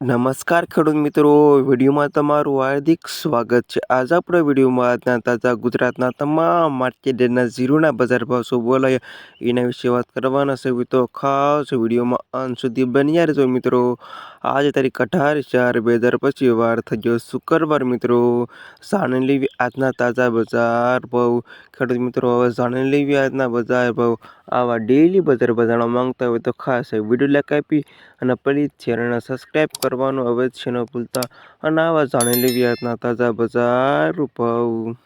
નમસ્કાર ખેડૂત મિત્રો, વિડીયોમાં તમારું હાર્દિક સ્વાગત છે. આજે આપણે વિડીયોમાં આજના તાજા ગુજરાતના તમામ માર્કેટના ઝીરોના બજાર ભાવ શું બોલાય. એના વિશે વાત કરવાના છે. તો ખાસ વિડીયોમાં અંત સુધી બન્યા રહેજો મિત્રો. આજે તારીખ અઢાર ચાર બે હજાર પછી વાર થઈ ગયો શુક્રવાર મિત્રો. જાણી લેવી આજના તાજા બજાર ભાવ. ખેડૂત મિત્રો, હવે જાણી લેવી આજના બજાર ભાવ. આવા ડેઈલી બજાર બજારવા માંગતા હોય તો ખાસ વીડિયો લાઈક આપી અને પ્લીઝ ચેનલને સબસ્ક્રાઈબ કરવાનું અવશ્ય ન ભૂલતા અને આવા જાણી લેવી આજના તાજા બજાર ભાવ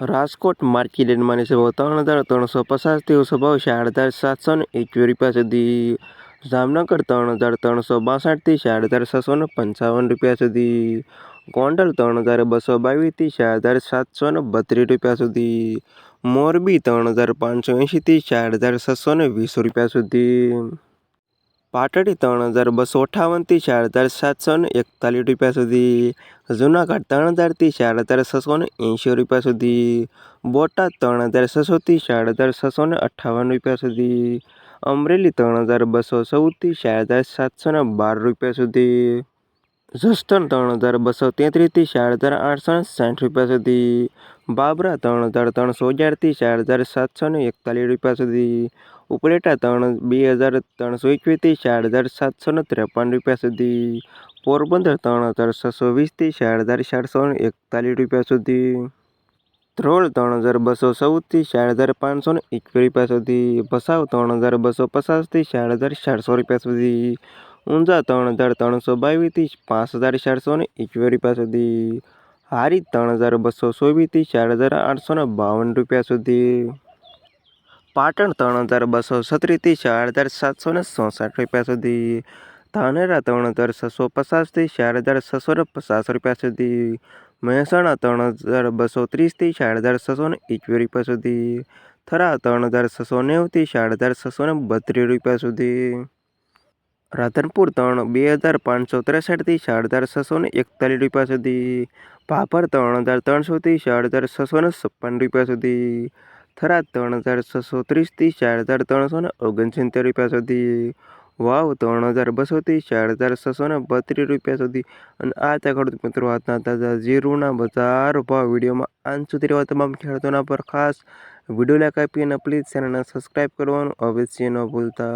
રાજકોટ માર્કેટ યાર્ડમાં છે ત્રણ હજાર ત્રણસો પચાસથી સ્વભાવ ભાવ ચાર હજાર સાતસો ને એકવીસ રૂપિયા સુધી. જામનગર ત્રણ હજાર ત્રણસો બાસઠથી ચાર હજાર છસો ને પંચાવન રૂપિયા સુધી. ગોંડલ ત્રણ હજાર બસો બાવીસથી ચાર હજાર સાતસો ને બત્રીસ રૂપિયા સુધી. મોરબી ત્રણ હજાર પાંચસો એંશીથી ચાર હજાર છસો ને વીસ રૂપિયા સુધી. પાટડી ત્રણ હજાર બસો અઠાવનથી ચાર હજાર સાતસો ને એકતાલીસ રૂપિયા સુધી. જુનાગઢ ત્રણ હજારથી ચાર હજાર છસો ને એંશી રૂપિયા સુધી. બોટાદ ત્રણ હજાર છસોથી ચાર હજાર છસો ને અઠ્ઠાવન રૂપિયા સુધી. અમરેલી ત્રણ હજાર બસો ચૌદથી ચાર હજાર સાતસો ને બાર રૂપિયા સુધી. જસ્ટન ત્રણ હજાર બસો તેત્રીસથી ચાર હજાર આઠસો ને સાઠ રૂપિયા સુધી. બાબરા ત્રણ હજાર ત્રણસો અગિયારથી ચાર હજાર સાતસો ને એકતાલીસ રૂપિયા સુધી. ઉપલેટા ત્રણ, બે હજાર ત્રણસો એકવીસથી ચાર હજાર સાતસો ને ત્રેપન રૂપિયા સુધી. પોરબંદર ત્રણ હજાર છસો વીસથી ચાર હજાર ચારસો એકતાલીસ રૂપિયા સુધી. ધ્રોળ ત્રણ હજાર બસો ચૌદથી ચાર હજાર પાંચસો ને એકવીસ રૂપિયા સુધી. ભસાવ ત્રણ હજાર બસો પચાસથી ચાર હજાર ચારસો રૂપિયા સુધી. ઊંઝા ત્રણ હજાર ત્રણસો બાવીસથી પાંચ હજાર ચારસો ને એકવીસ રૂપિયા સુધી. હારી ત્રણ હજાર બસો ચોવીસથી ચાર હજાર આઠસો ને બાવન રૂપિયા સુધી. પાટણ ત્રણ હજાર બસો છત્રીસથી ચાર હજાર સાતસો ને ચોસઠ રૂપિયા સુધી. ધાનેરા ત્રણ હજાર છસો પચાસથી ચાર હજાર છસો ને પચાસ રૂપિયા સુધી. મહેસાણા ત્રણ હજાર બસો ત્રીસથી ચાર હજાર છસો ને એકવીસ રૂપિયા સુધી. થરા ત્રણ હજાર છસો નેવુંથી ચાર હજાર છસો ને બત્રીસ રૂપિયા સુધી. રાધનપુર ત્રણ બે હજાર પાંચસો ત્રેસઠથી ચાર હજાર છસો ને એકતાલીસ રૂપિયા સુધી. ભાભર ત્રણ હજાર ત્રણસોથી ચાર હજાર છસો ને છપ્પન રૂપિયા સુધી. થરાદ ત્રણ હજાર છસો ત્રીસથી ચાર હજાર ત્રણસો ને ઓગણસિત્તેર રૂપિયા સુધી. વાવ, ત્રણ હજાર બસોથી ચાર હજાર છસો ને બત્રીસ રૂપિયા સુધી. અને આ ત્યાં ખેડૂત મિત્રો આજના તાજા જીરુના બજાર ભાવ વિડીયોમાં આન સુધી રહેવા તમામ ખેડૂતોના પર ખાસ વીડિયો લાઈક આપી પ્લીઝ ચેનલને સબસ્ક્રાઈબ કરવાનું અવશ્ય ન ભૂલતા.